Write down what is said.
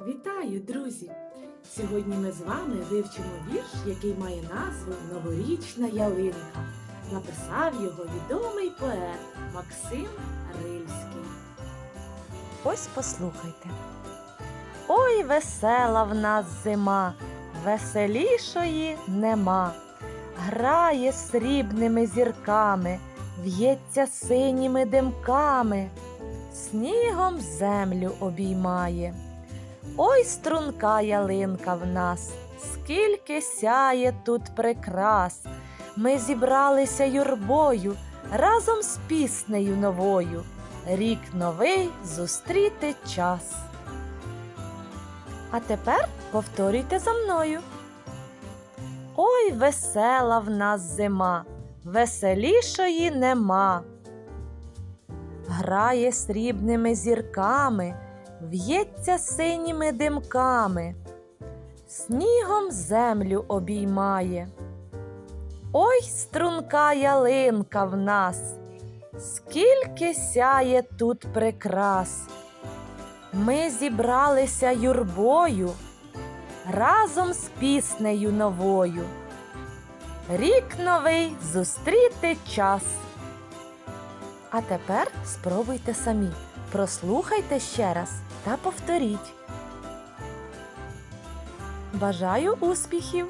Вітаю, друзі! Сьогодні ми з вами вивчимо вірш, який має назву Новорічна ялинка. Написав його відомий поет Максим Рильський. Ось послухайте. Ой, весела в нас зима, веселішої нема. Грає срібними зірками, в'ється синіми димками, снігом землю обіймає. Ой, струнка ялинка в нас, скільки сяє тут прикрас. Ми зібралися юрбою разом з піснею новою. Рік новий зустріти час. А тепер повторюйте за мною. Ой, весела в нас зима, веселішої нема. Грає срібними зірками, в'ється синіми димками, снігом землю обіймає. Ой, струнка ялинка в нас, скільки сяє тут прикрас. Ми зібралися юрбою разом з піснею новою. Рік новий зустріти час. А тепер спробуйте самі. Прослухайте ще раз та повторіть. Бажаю успіхів!